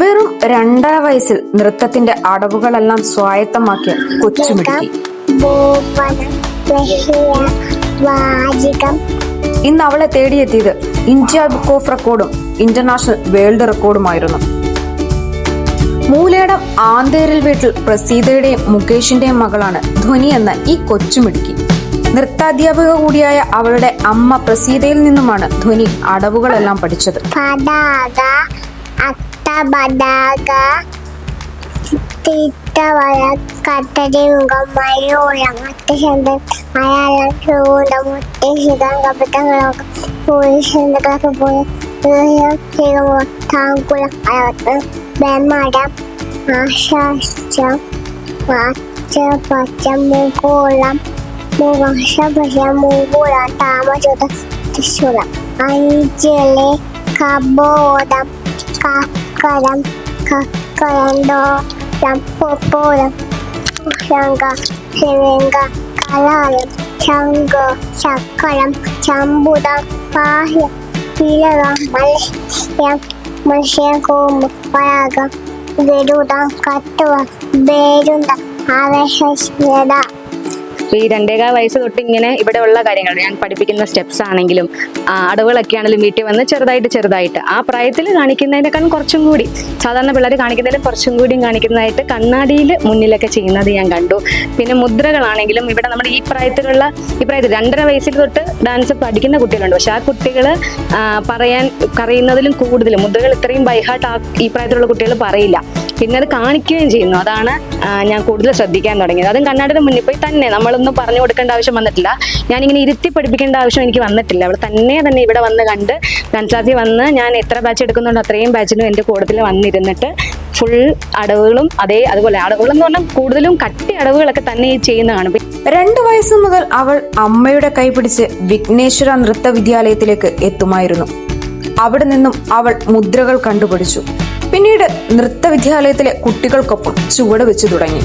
വെറും രണ്ടര വയസ്സിൽ നൃത്തത്തിന്റെ അടവുകളെല്ലാം സ്വായത്തമാക്കിയ കൊച്ചുമിടുക്കി. ഇന്ന് അവളെ തേടിയെത്തിയത് ഇന്ത്യ ബുക്ക് ഓഫ് റെക്കോർഡും ഇന്റർനാഷണൽ വേൾഡ് റെക്കോർഡുമായിരുന്നു. മൂലയുടെ ആന്തേരിൽ വീട്ടിൽ പ്രസീതയുടെയും മുകേഷിന്റെയും മകളാണ് ധ്വനി എന്ന ഈ കൊച്ചുമിടുക്കി. നൃത്താധ്യാപിക കൂടിയായ അവളുടെ അമ്മ പ്രസീതയിൽ നിന്നുമാണ് ധ്വനി അടവുകളെല്ലാം പഠിച്ചത്. പതാക കട്ടടി മുഖം മയൂരം അത്യശന്തൻ മലയാളം ചൂട് മുട്ടി ശിതം കപിട്ടങ്ങളൊക്കെ പുരുഷന്തൊക്കെ പോയി താങ്കുളം അയവത്ത് ബെമ്മടം ആശാസ്യം പച്ച പച്ച മുകുളം മുഖാശ പശ മുകുളം താമസുത തൃശൂലം അഞ്ചിലെ കബോധം കക്കരം കക്കരന്തോളം പൊപ്പോളം ശങ്ക ശിവങ്ക കലാലം ശങ്ക ചക്കരം ചമ്പുതം പാഹ്യം പിലകം മത്സ്യം മത്സ്യകോമ പരാഗം ഗരുഡം കട്ടുവ ബേരുന്ത ആവേശത അപ്പോൾ ഈ രണ്ടേകാൽ വയസ്സ് തൊട്ട് ഇങ്ങനെ ഇവിടെ ഉള്ള കാര്യങ്ങൾ ഞാൻ പഠിപ്പിക്കുന്ന സ്റ്റെപ്സ് ആണെങ്കിലും അടവുകളൊക്കെ ആണെങ്കിലും വീട്ടിൽ വന്ന് ചെറുതായിട്ട് ചെറുതായിട്ട്. ആ പ്രായത്തിൽ കാണിക്കുന്നതിനേക്കാളും കുറച്ചും കൂടി സാധാരണ പിള്ളേർ കാണിക്കുന്നതിലും കുറച്ചും കൂടിയും കാണിക്കുന്നതായിട്ട് കണ്ണാടിയിൽ മുന്നിലൊക്കെ ചെയ്യുന്നത് ഞാൻ കണ്ടു. പിന്നെ മുദ്രകളാണെങ്കിലും ഇവിടെ നമ്മുടെ ഈ പ്രായത്തിലുള്ള ഈ പ്രായത്തിൽ രണ്ടര വയസ്സിൽ തൊട്ട് ഡാൻസ് പഠിക്കുന്ന കുട്ടികളുണ്ട്. പക്ഷെ ആ കുട്ടികൾ പറയാൻ കറിയുന്നതിലും കൂടുതൽ മുദ്രകൾ ഇത്രയും ബൈഹാർട്ട് ആ ഈ പ്രായത്തിലുള്ള കുട്ടികൾ പറയില്ല. പിന്നെ അത് കാണിക്കുകയും ചെയ്യുന്നു. അതാണ് ഞാൻ കൂടുതൽ ശ്രദ്ധിക്കാൻ തുടങ്ങിയത്. അതും കണ്ണാടിയുടെ മുന്നിൽ പോയി തന്നെ നമ്മളൊന്നും പറഞ്ഞു കൊടുക്കേണ്ട ആവശ്യം വന്നിട്ടില്ല. ഇങ്ങനെ ഇരുത്തി പഠിപ്പിക്കേണ്ട ആവശ്യം എനിക്ക് വന്നിട്ടില്ല. അവൾ തന്നെ തന്നെ ഇവിടെ വന്ന് കണ്ട് ഡാൻസ് വന്ന് ഞാൻ എത്ര ബാച്ച് എടുക്കുന്നുണ്ടോ അത്രയും ബാച്ചിനും എന്റെ കൂടുതൽ വന്നിരുന്നിട്ട് ഫുൾ അടവുകളും അതേ അതുപോലെ അടവുകളെന്ന് പറഞ്ഞാൽ കൂടുതലും കട്ടി അടവുകളൊക്കെ തന്നെ ചെയ്യുന്നതാണ്. രണ്ടു വയസ്സ് മുതൽ അവൾ അമ്മയുടെ കൈപിടിച്ച് വിഘ്നേശ്വര നൃത്ത വിദ്യാലയത്തിലേക്ക് എത്തുമായിരുന്നു. അവിടെ നിന്നും അവൾ മുദ്രകൾ കണ്ടുപിടിച്ചു പിന്നീട് നൃത്ത വിദ്യാലയത്തിലെ കുട്ടികൾക്കൊപ്പം ചുവട് വെച്ചു തുടങ്ങി.